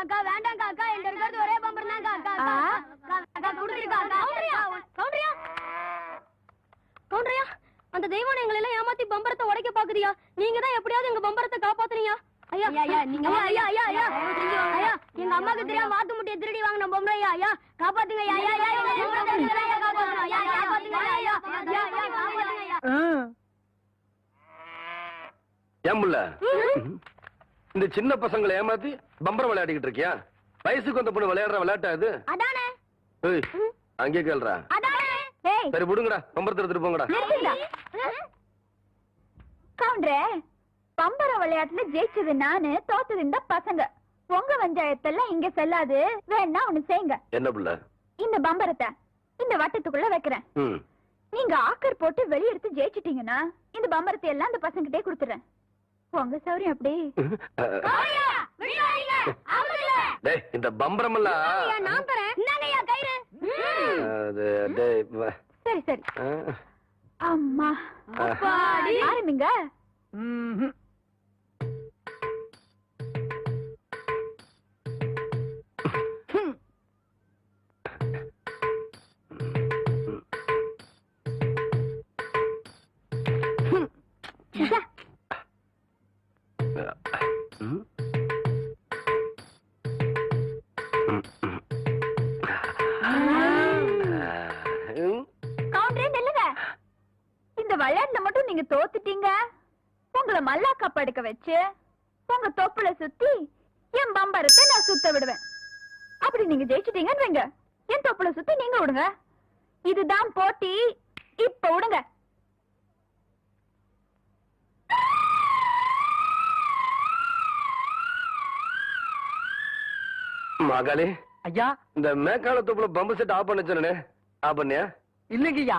காக்கா வேண்டாம் காக்கா என்கிட்ட இருக்கிறது ஒரே பம்பர் தான் காக்கா காக்கா காக்கா குடுத்துரு காக்கா கவுண்டரியா கவுண்டரியா கவுண்டரியா அந்த தெய்வம் எங்களை எல்லாம் ஏமாத்தி பம்பரத்தை உடைக்க பாக்குறியா நீங்க தான் எப்படியாவது எங்க பம்பரத்தை காப்பாத்துறீங்க ஐயா ஐயா நீங்க ஐயா ஐயா ஐயா ஐயா எங்க அம்மாக்கு தெரியாம வாத்து முட்டைய திருடி வாங்கின பொம்பளை ஐயா ஐயா காப்பாத்துங்க ஐயா ஐயா ஐயா எங்க பம்பரத்தை திருடி காப்பாத்துங்க ஐயா ஐயா இந்த சின்ன பசங்களை ஏமாத்தி பம்பரம் விளையாடிக்கிட்டு இருக்கியா? வயசுக்கு வந்த பொண்ணு விளையாடுற விளையாட்டா இது? அதானே. ஏய், அங்கே கேள்றா அதானே. டேய் சரி விடுங்கடா. பம்பரத்தை எடுத்துட்டு போங்கடா. கவுண்டரே பம்பர விளையாட்டுல ஜெயிச்சது நானு தோத்தது இந்த பசங்க. உங்க வஞ்சாயத்தெல்லாம் இங்க செல்லாது. வேணா ஒண்ணு செய்யுங்க. என்ன புள்ள? இந்த பம்பரத்தை இந்த வட்டத்துக்குள்ள வைக்கிறேன். நீங்க ஆக்கர் போட்டு வெளியெடுத்து ஜெயிச்சிட்டீங்கன்னா இந்த பம்பரத்தை எல்லாம் இந்த பசங்கிட்டே கொடுத்துறேன். உங்க சௌரியம் அப்படி. டேய் இந்த பம்பரம் எல்லாம் நான் தரேன். இந்தாங்கய்யா கயிறு. அது டேய் சரி சரி. அம்மா. அப்பாடி. ஆரம்பிங்க. ம். உங்களை மல்லாக்கா படுக்க வச்சு உங்க தொப்புல சுத்தி என் பம்பரத்தை நான் சுத்த விடுவேன். அப்படி நீங்க ஜெயிச்சிட்டீங்கன்னு வைங்க. என் தொப்புல சுத்தி நீங்க விடுங்க. இதுதான் போட்டி. இப்ப விடுங்க. மகளே ஐயா. இந்த மேக்கால தொப்புல பம்பு செட் ஆஃப் பண்ண சொன்னே ஆஃப் பண்ணியா இல்லைங்கய்யா.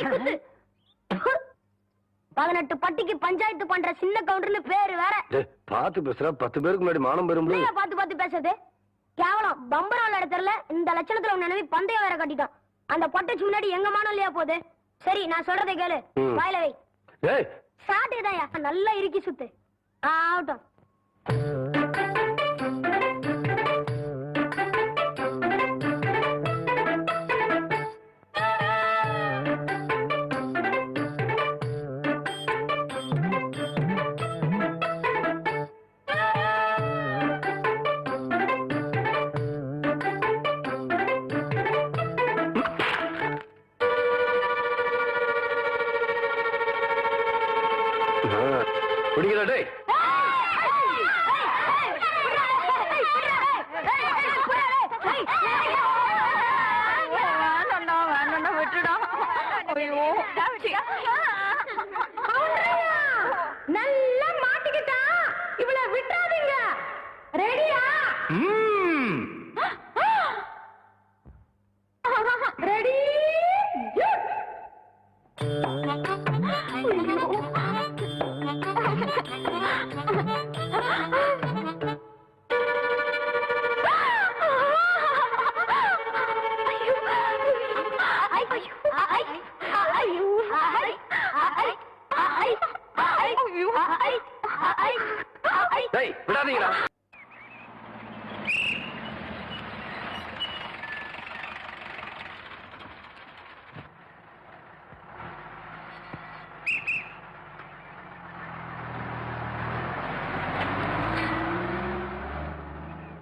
ஓங்கி குத்து பதினெட்டு பட்டிக்கு பஞ்சாயத்து பண்ற சின்ன கவுண்டர்னு பேரு வேற. பாத்து பேசுற பத்து பேருக்கு முன்னாடி மானம் பெறும் பாத்து பாத்து பேசுறது? கேவலம். பம்பரம் விளையாட தெரியல இந்த லட்சணத்துல உன் நினைவு பந்தயம் வேற கட்டிட்டான் அந்த பொட்டைச்சு முன்னாடி எங்க மானம் இல்லையா போகுது? சரி நான் சொல்றதை கேளு. வாயில வை. சாட்டுதாயா நல்லா இறுக்கி சுத்து. ஆகட்டும்.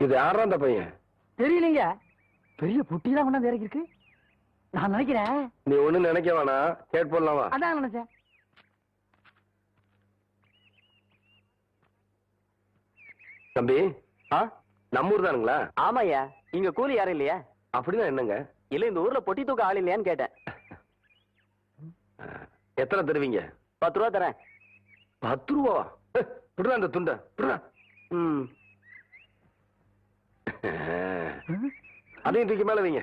இது யாரா அந்த பையன்? தெரியலங்க. பெரிய புட்டி தான் கொண்டாந்து இறக்கிருக்கு நான் நினைக்கிறேன். நீ ஒண்ணு நினைக்க வேணாம். கேட் போடலாம்? அதான் நினைச்சேன். தம்பி ஆ? நம்ம ஊர் தானுங்களா? ஆமாய்யா. இங்க கூலி யாரும் இல்லையா? அப்படின்னா என்னங்க? இல்ல இந்த ஊர்ல பொட்டி தூக்க ஆள் இல்லையான்னு கேட்டேன். எத்தனை தருவீங்க? பத்து ரூபா தரேன். பத்து ரூபாவா விடுறா அந்த துண்டை விடுறா ம். அதையும் தூக்கி மேல வைங்க.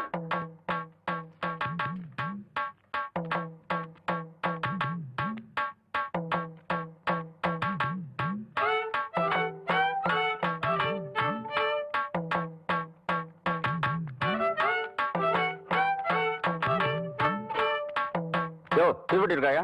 யோ திருப்பட்டி இருக்காயா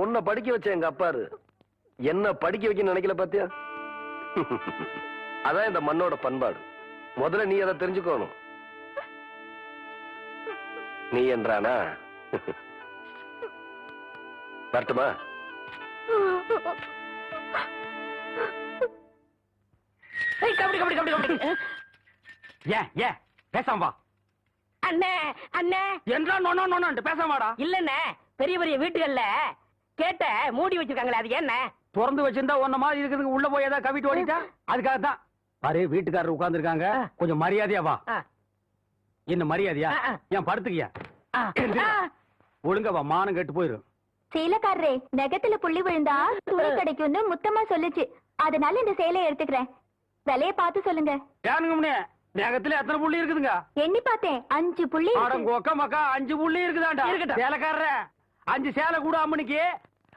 உன்னை படிக்க வச்ச எங்க அப்பாரு. என்ன படிக்க வைக்க நினைக்கல பாத்தியா? அதான் இந்த மண்ணோட பண்பாடு. முதல்ல நீ அதை தெரிஞ்சுக்கணும். நீ என்றானா? வரட்டுமா? கபடி கபடி கபடி கபடி. ஏன் ஏன்? பேசாம வா. அண்ணே அண்ணே. என்றா நொண்ணோ நொண்ணு பேசாம வாடா. இல்லண்ணே பெரிய பெரிய வீட்டுகள்ல கேட்ட மூடி வச்சிருக்காங்களே அது என்ன? திறந்து வச்சிருந்தா உன்ன மாதிரி இருக்கிறதுக்கு உள்ள போய் ஏதாவது கவிட்டு ஓடிட்டா? அதுக்காக தான் பாரு வீட்டுக்காரர் உட்கார்ந்து இருக்காங்க கொஞ்சம் மரியாதையா வா. என்ன மரியாதையா. ஏன் படுத்துக்கியா. ஒழுங்கா வா மானம் கெட்டு போயிரும் சேலக்காரரே நெகத்துல புள்ளி விழுந்தா துணி கிடைக்கும்னு முத்தமா சொல்லுச்சு. அதனால இந்த சேலையை எடுத்துக்கிறேன். விலைய பார்த்து சொல்லுங்க. ஏனுங்க நேகத்துல எத்தனை புள்ளி இருக்குதுங்க? எண்ணி பார்த்தேன். அஞ்சு புள்ளி. ஆடம் கொக்க மக்கா அஞ்சு புள்ளி இருக்குதாண்டா. சேலைக்காரர அஞ்சு சேலை கூட அம்மனுக்கு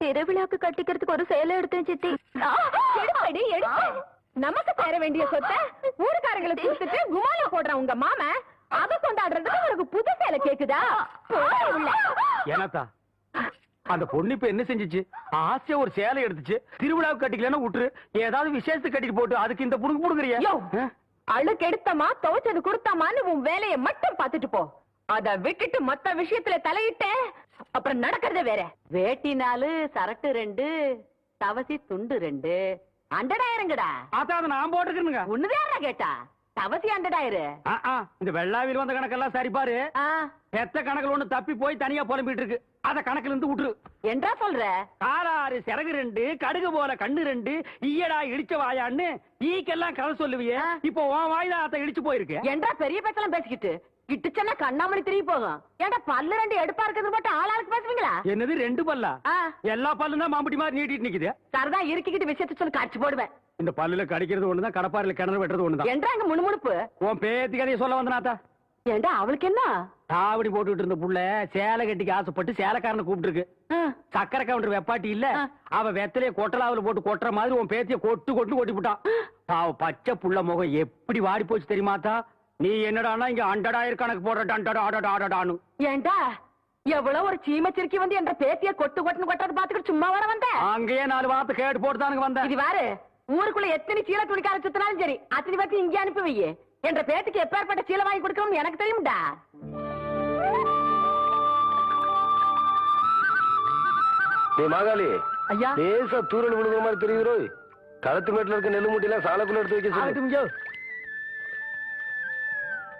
திருவிழாக்கு கட்டிக்கிறதுக்கு ஒரு சேலை எடுத்தேன் சித்தி. எடுப்படி எடுப்பு நமக்கு தர வேண்டிய சொத்தை ஊருக்காரங்களுக்கு கொடுத்துட்டு குமாலா போடுறான் உங்க மாம அத கொண்டாடுறதுக்கு உனக்கு புது சேலை கேக்குதா. ஏனாத்தா அந்த பொண்ணு இப்ப என்ன செஞ்சுச்சு? ஆசையா ஒரு சேலை எடுத்துச்சு. திருவிழாவுக்கு கட்டிக்கலன்னா விட்டுரு ஏதாவது விசேஷத்துக்கு கட்டிட்டு போட்டு அதுக்கு இந்த புடுங்க புடுங்குறியா? அழுக்கு எடுத்தமா துவைச்சது கொடுத்தாமான்னு உன் வேலைய மட்டும் பார்த்துட்டு போ. அத விட்டுட்டு மத்த விஷயத்துல தலையிட்ட அப்புறம் நடக்கிறதே வேற. வேட்டி நாலு சரட்டு ரெண்டு தவசி துண்டு ரெண்டு. அண்டடாயிரங்கடா. அதான் அதை நான் போட்டுக்கிறேனுங்க ஒண்ணுதான் கேட்டா? தவசி அண்டடாயிரு. இந்த வெள்ளாவில் வந்த கணக்கெல்லாம் சரி பாரு. பெத்த கணக்குல ஒண்ணு தப்பி போய் தனியா புலம்பிட்டு இருக்கு அத கணக்குல இருந்து விட்டுரு. என்றா சொல்ற? காராறு சிறகு ரெண்டு கடுகு போல கண்ணு ரெண்டு. ஈயடா இடிச்ச வாயான்னு ஈக்கெல்லாம் கதை சொல்லுவியே. இப்போ உன் வாயில அத இடிச்சு போயிருக்கு. என்றா பெரிய பேச்செல்லாம் பேசிக்கிட்டு. இட்டுச்சன்னா கண்ணாமணி திரும்பி போகும். ஏன்டா பல்லு ரெண்டு எடுப்பா இருக்கிறது மட்டும் ஆளாளுக்கு பேசுவீங்களா என்னது ரெண்டு பல்லா? எல்லா பல்லும் தான் மாம்பட்டி மாதிரி நீட்டிட்டு நிக்குது. சரதா இருக்கிக்கிட்டு விஷயத்த சொல்லி காட்சி போடுவேன். இந்த பல்லுல கடிக்கிறது ஒண்ணுதான் கடப்பாரில கிணறு வெட்டுறது ஒண்ணுதான். என்றா அங்க முணுமுணுப்பு? உன் பேத்தி கதையை சொல்ல வந்தனாத்தா ஏண்டா அவளுக்கு என்ன? தாவடி போட்டுட்டு இருந்த புள்ள சேலை கட்டிக்கு ஆசைப்பட்டு சேலைக்காரனை கூப்பிட்டு இருக்கு சக்கரை கவுண்டர் வெப்பாட்டி இல்ல. அவ வெத்தலைய கொட்டலாவுல போட்டு கொட்டுற மாதிரி உன் பேத்திய கொட்டு கொட்டு கொட்டி விட்டான் பச்சை புள்ள முகம் எப்படி வாடி போச்சு தெரியுமாத்தா நீ என்னடான்னா இங்க அண்டடாயிரம் கணக்கு போடுற டண்டடா அடடா அடடான்னு ஏண்டா? எவ்வளவு ஒரு சீமச்சிருக்கி வந்து என்ற பேத்திய கொட்டு கொட்டுன்னு கொட்டது பாத்துக்கிட்டு சும்மா வர வந்த? அங்கேயே நாலு வார்த்தை கேட்டு போட்டு தானுங்க வந்தேன் இது வேறு ஊருக்குள்ள எத்தனை சீல துணிக்கார சுத்தினாலும் சரி அத்தனை பேர்த்து இங்கே அனுப்பி வையே. என்ற பேத்துக்கு எப்பேற்பட்ட சீலை வாங்கி கொடுக்கணும்னு எனக்கு தெரியும்டா. நீ மாகாளி ஐயா. லேசா தூரல் விழுகிற மாதிரி தெரியுதோ களத்து மேட்டுல இருக்க நெல்லு மூட்டையெல்லாம் சாலக்குள்ள எடுத்து வைக்க சொல்லு.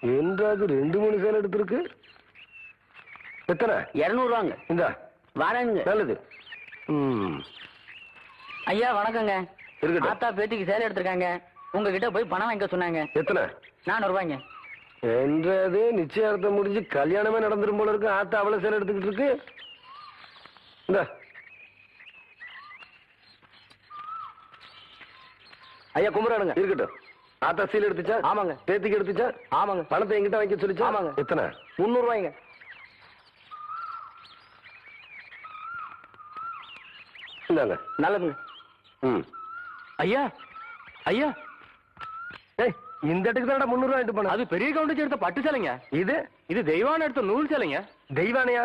என்றாது ரெண்டு மூணு சேலை எடுத்திருக்கு. எத்தனை? இருநூறு ரூபாங்க இந்த. வரேனுங்க நல்லது. ம். ஐயா வணக்கங்க. இருக்கட்டும். ஆத்தா பேத்திக்கு சேலை எடுத்திருக்காங்க. உங்ககிட்ட போய் பணம் வாங்கிக்க சொன்னாங்க. எத்தனை? நானூறு ரூபாய்ங்க என்றது நிச்சயார்த்தம் முடிஞ்சு கல்யாணமே நடந்துரும் போல இருக்கு. ஆத்தா அவ்வளவு சேலை எடுத்துக்கிட்டு இருக்கு. இந்த. ஐயா கும்பிடுறானுங்க. இருக்கட்டும். ஆத்தா சீல் எடுத்துச்சா? ஆமாங்க. பேத்திக்கு எடுத்துச்சா? ஆமாங்க. பணத்தை என்கிட்ட வாங்கி சொல்லிச்சா? ஆமாங்க. எத்தனை? முன்னூறு ரூபாய்ங்க இந்தாங்க. நல்லதுங்க. ம். ஐயா ஐயா. ஏய் இந்த இடத்துக்கு தானடா முந்நூறு வாங்கிட்டு போன அது பெரிய கவுண்டிச்சு எடுத்த பட்டு சேலைங்க. இது? இது தெய்வான எடுத்த நூல் சேலைங்க. தெய்வானையா?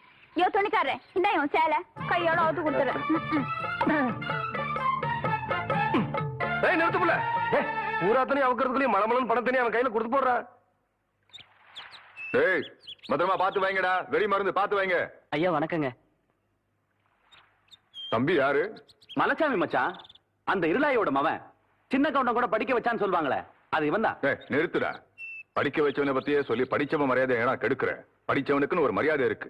யோ துணிக்காரே இந்த உன் சேலை. கையோட அவுத்து கொடுத்துறேன். ஏய் நிறுத்து புள்ள. ஏய் பூராத்தனையும் அவக்கிறதுக்குள்ளேயும் மலமலன் பணத்தனையும் அவன் கையில கொடுத்து போடுறான் டேய் பத்திரமா பாத்து வைங்கடா. வெடி மருந்து பாத்து வைங்க. ஐயா வணக்கங்க. தம்பி யாரு? மலைச்சாமி மச்சான். அந்த இருளாயோட மவன். சின்ன கவுண்டம் கூட படிக்க வச்சான்னு சொல்லுவாங்களே அது இவன் தான் டேய் நிறுத்துடா. படிக்க வச்சவனை பத்தியே சொல்லி படிச்சவன் மரியாதை ஏன்னா கெடுக்கிற படிச்சவனுக்குன்னு ஒரு மரியாதை இருக்கு.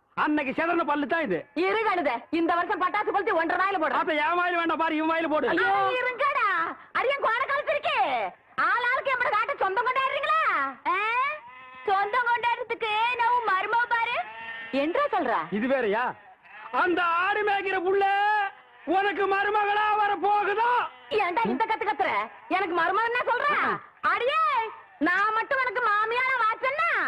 அன்னைக்கு செதறன பல்லு தான் இது. இரு கழுத இந்த வருஷம் பட்டாசு கொளுத்தி ஒன்றரை நாயில போடுறேன் ஆத்தா என் வாயில வேண்டாம் பாரு இவன் வாயில போடு. இருங்கடா. அரியன் கோண காலத்து இருக்கு ஆள் ஆளுக்கு எம்பட காட்ட சொந்தம் கொண்டாடுறீங்களா? சொந்தம் கொண்டாடுறதுக்கு நான் உன் மருமக பாரு. என்றா சொல்ற? இது வேறயா? அந்த ஆடு மேய்க்கிற புள்ள உனக்கு மருமகளா வர போகுதா? ஏன்டா இந்த கத்து கத்துற? எனக்கு மருமகன் சொல்ற? அடியே நான் மட்டும் உனக்கு மாமியார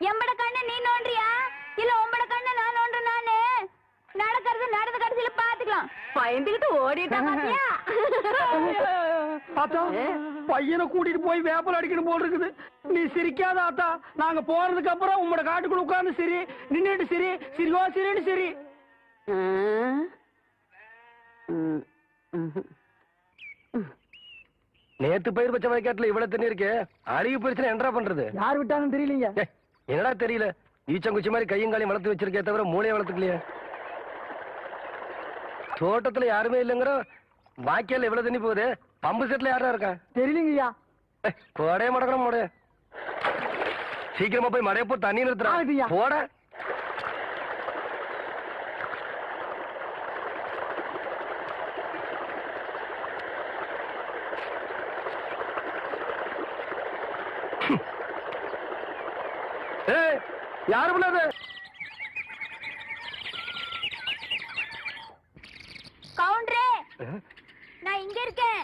எம்பட கண்ணு நீ நோண்டியா இல்ல உம்பட கண்ணு நான் நோண்டு நானு? நடக்கிறது நடந்த கடைசியில பாத்துக்கலாம். பயந்துகிட்டு ஓடிட்டா பாத்தியா? ஆத்தா பையனை கூட்டிட்டு போய் வேப்பல் அடிக்கணும் போல் இருக்குது. நீ சிரிக்காத ஆத்தா. நாங்க போறதுக்கு அப்புறம் உங்களோட காட்டுக்குள்ள உட்கார்ந்து சரி. நின்னுட்டு சரி. சிரிகோ சிரின்னு சரி. நேத்து பயிர் பச்சை வயக்காட்டுல இவ்வளவு தண்ணி இருக்கு. அழுகி போயிருச்சுன்னா என்னடா பண்றது? யார் விட்டாலும் தெரியலீங்க. என்னடா தெரியல? ஈச்சங்குச்சி மாதிரி கையும் காலையும் வளர்த்து வச்சிருக்கே தவிர மூளையை வளர்த்துக்கலையே. தோட்டத்துல யாருமே இல்லைங்கிற வாய்க்கால எவ்வளவு தண்ணி போகுது? பம்பு செட்ல யாரா இருக்கா? தெரியலீங்கய்யா கொடைய மடக்கணும் மோடு சீக்கிரமா போய் மடைய போ தண்ணி ஆகுதுய்யா. நிறுத்துறா போட. ஏய் யாரு பண்ணாது கவுண்டரே நான் இங்க இருக்கேன்.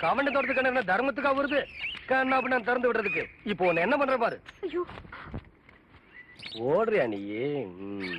கவண்ட தோட்டத்துக்கு என்ன தர்மத்துக்கா வருது கண்ணா பண்ண திறந்து விடுறதுக்கு. இப்போ உன்னை என்ன பண்ற பாரு. ஐயோ. ஓடுறியா நீ? ம்.